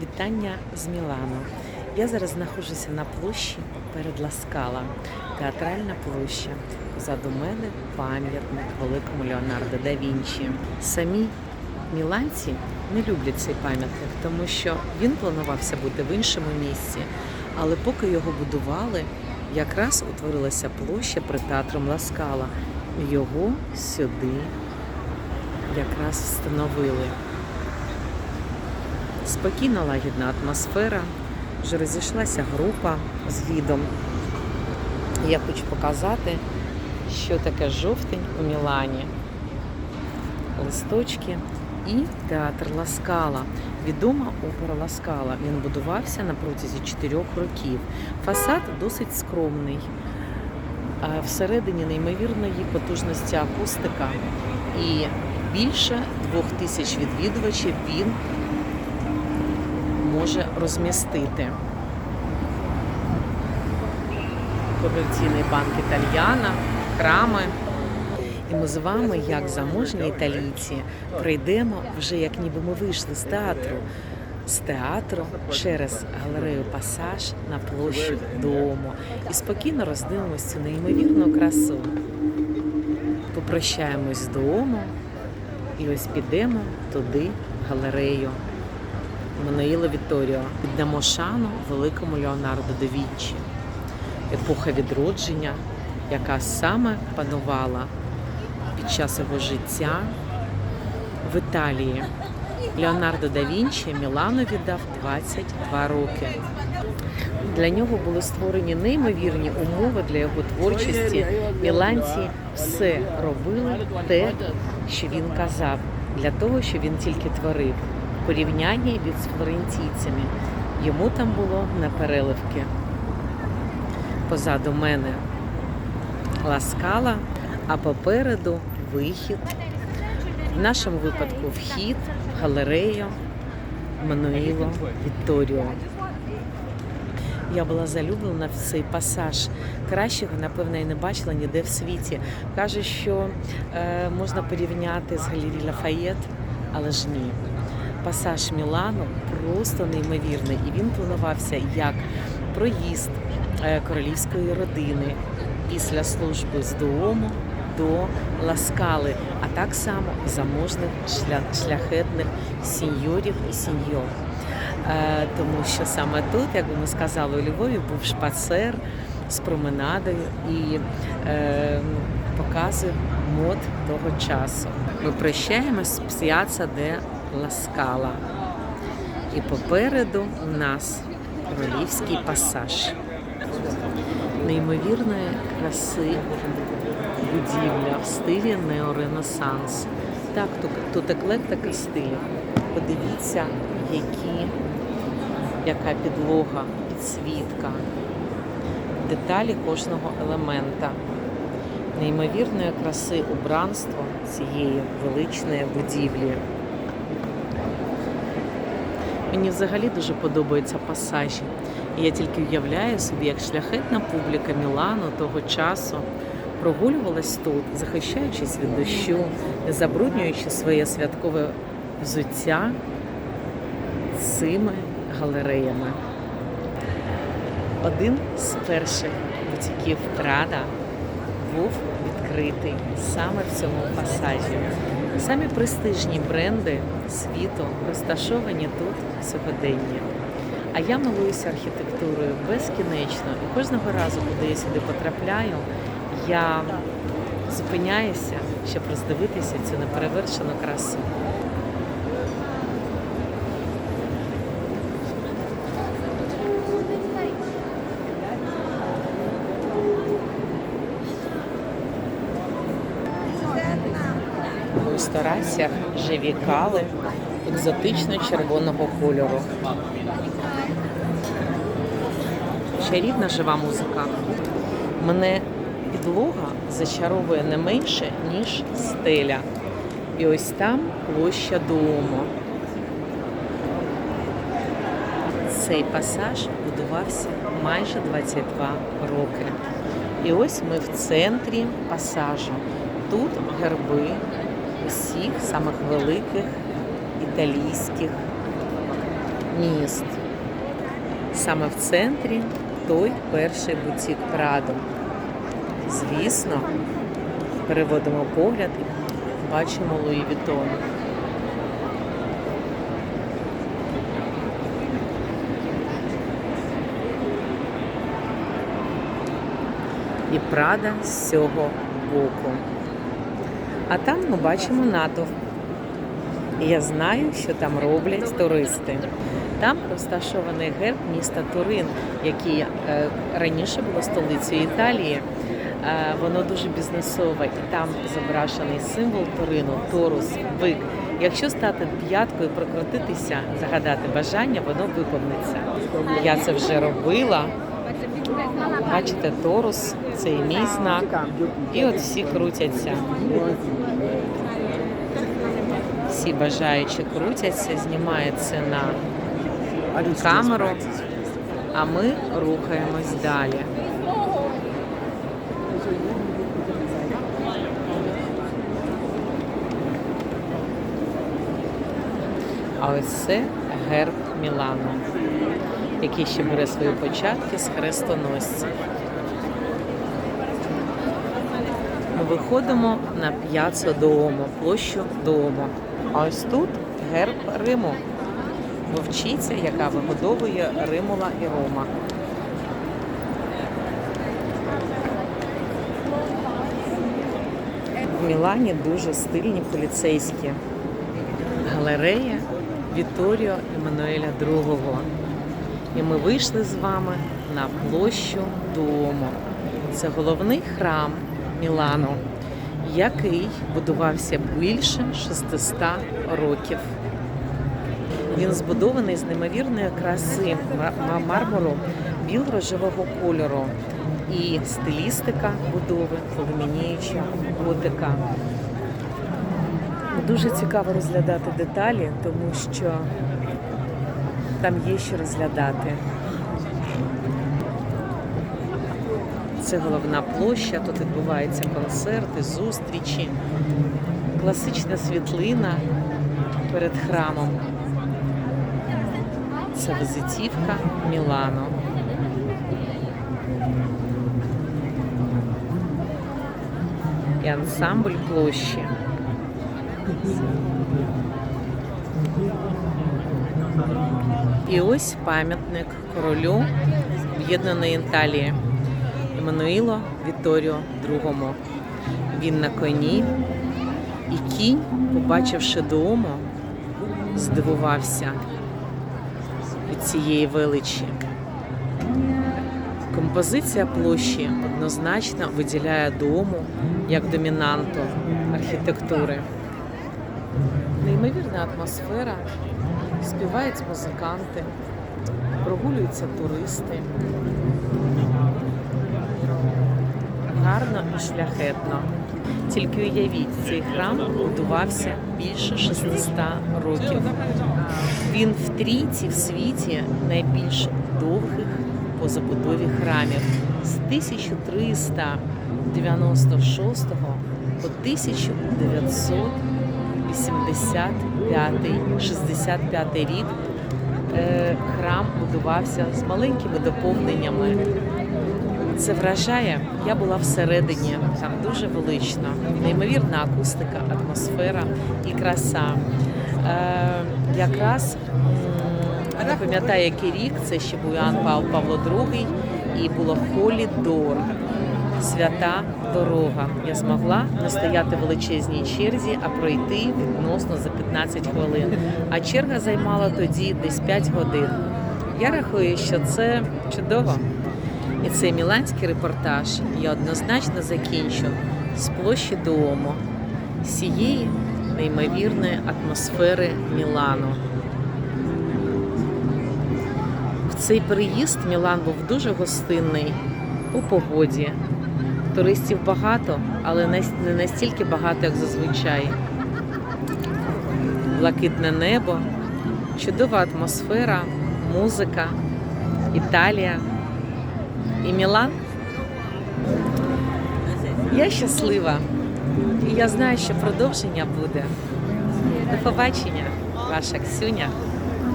Вітання з Мілану. Я зараз знаходжуся на площі перед Ласкала, театральна площа. Позаду мене пам'ятник великому Леонардо да Вінчі. Самі міланці не люблять цей пам'ятник, тому що він планувався бути в іншому місці. Але поки його будували, якраз утворилася площа перед театром Ласкала. Його сюди якраз встановили. Спокійна лагідна атмосфера. Вже розійшлася група з гідом. Я хочу показати, що таке жовтень у Мілані. Листочки і театр Ласкала. Відома опера Ласкала. Він будувався на протязі чотирьох років. Фасад досить скромний. Всередині неймовірної потужності акустика і більше двох тисяч відвідувачів він може розмістити. Комерційний банк Італьяна, храми. І ми з вами, як заможні італійці, прийдемо вже як ніби ми вийшли з театру. З театру через галерею Пасаж на площу дому і спокійно роздивимося цю неймовірну красу. Попрощаємось з дому і ось підемо туди, в галерею. Мануїло Віторіо. Віддамо шану великому Леонардо да Вінчі. Епоха відродження, яка саме панувала під час його життя в Італії. Леонардо да Вінчі Мілану віддав 22 роки. Для нього були створені неймовірні умови для його творчості. Міланці все робили те, що він казав, для того, що він тільки творив. Порівнянні з флорентійцями. Йому там було на переливки. Позаду мене ласкала, а попереду вихід. В нашому випадку вхід, в галерею Мануїло Вітторіо. Я була залюблена в цей пасаж. Кращого, напевно, і не бачила ніде в світі. Каже, що е, можна порівняти з галерією Лафаєт, але ж ні. Пасаж Мілану просто неймовірний. І він планувався як проїзд е, королівської родини після служби з Дуому до Ласкали, а так само заможних шляхетних сіньорів і сіньор. Е, тому що саме тут, як би ми сказали, у Львові був шпацер з променадою і е, покази мод того часу. Ми прощаємось з Псіаца де Ласкала. І попереду у нас королівський пасаж. Неймовірної краси будівля в стилі неоренесанс. Так, тут, тут еклектика стилю. Подивіться, які, яка підлога, підсвітка, деталі кожного елемента. Неймовірної краси убранство цієї величної будівлі. Мені взагалі дуже подобаються пасажі. Я тільки уявляю собі, як шляхетна публіка Мілану того часу прогулювалась тут, захищаючись від дощу, забруднюючи своє святкове взуття цими галереями. Один з перших бутіків Прада був відкритий саме в цьому пасажі. Самі престижні бренди світу розташовані тут сьогодення. А я милуюся архітектурою безкінечно. І кожного разу, коли я сюди потрапляю, я зупиняюся, щоб роздивитися цю неперевершену красу. Рестораціях живі кали екзотично-червоного кольору. Чарівна жива музика. Мене підлога зачаровує не менше, ніж стеля. І ось там площа Дуомо. Цей пасаж будувався майже 22 роки. І ось ми в центрі пасажу. Тут герби усіх самих великих італійських міст. Саме в центрі той перший бутік Прадо. Звісно, переводимо погляд і бачимо Луї Вітон. І Прада з цього боку. А там ми бачимо натовп. Я знаю, що там роблять туристи. Там розташований герб міста Турин, який е, раніше було столицею Італії. Е, воно дуже бізнесове, і там зображений символ Турину, торус, бик. Якщо стати п'яткою, прокрутитися, загадати бажання, воно виповниться. Я це вже робила. Бачите, торус це і мій знак. І от всі крутяться. Всі бажаючі крутяться, знімає це на камеру, а ми рухаємось далі. А ось це герб Мілану, який ще бере свої початки з хрестоносців. Ми виходимо на п'яцу Дуомо, площу Дуомо. А ось тут герб Риму. Вовчиця, яка вигодовує Римула і Рома. В Мілані дуже стильні поліцейські. Галерея Віторіо Еммануеля II. І ми вийшли з вами на площу Дуомо. Це головний храм Мілану, який будувався більше 600 років. Він збудований з неймовірної краси мармуру біл-рожевого кольору і стилістика будови фоломініюча готика. Дуже цікаво розглядати деталі, тому що там є що розглядати. Це головна площа, тут відбуваються концерти, зустрічі, класична світлина перед храмом. Це визитівка Мілано. І ансамбль площі. І ось пам'ятник королю Об'єднаної Італії Еммануїло Віторіо II. Він на коні, і кінь, побачивши Дуомо, здивувався від цієї величі. Композиція площі однозначно виділяє Дуому як домінанту архітектури. Неймовірна атмосфера, співають музиканти, прогулюються туристи. Гарно і шляхетно. Тільки уявіть, цей храм будувався більше 600 років. Він в трійці в світі найбільш довгих по забудові храмів з 1396 по 1985 рік е, храм будувався з маленькими доповненнями. Це вражає. Я була всередині, там дуже велично, неймовірна акустика, атмосфера і краса. Е, якраз не пам'ятаю, який рік, це ще був Іоанн Пав- Павло II, і було Холі Дор, свята дорога. Я змогла не стояти в величезній черзі, а пройти відносно за 15 хвилин. А черга займала тоді десь 5 годин. Я рахую, що це чудово. І цей міланський репортаж я однозначно закінчу з площі Дуомо, з цієї неймовірної атмосфери Мілану. В цей переїзд Мілан був дуже гостинний у погоді. Туристів багато, але не настільки багато, як зазвичай. Блакитне небо, чудова атмосфера, музика, Італія і Мілан. Я щаслива. І я знаю, що продовження буде. До побачення, ваша Ксюня.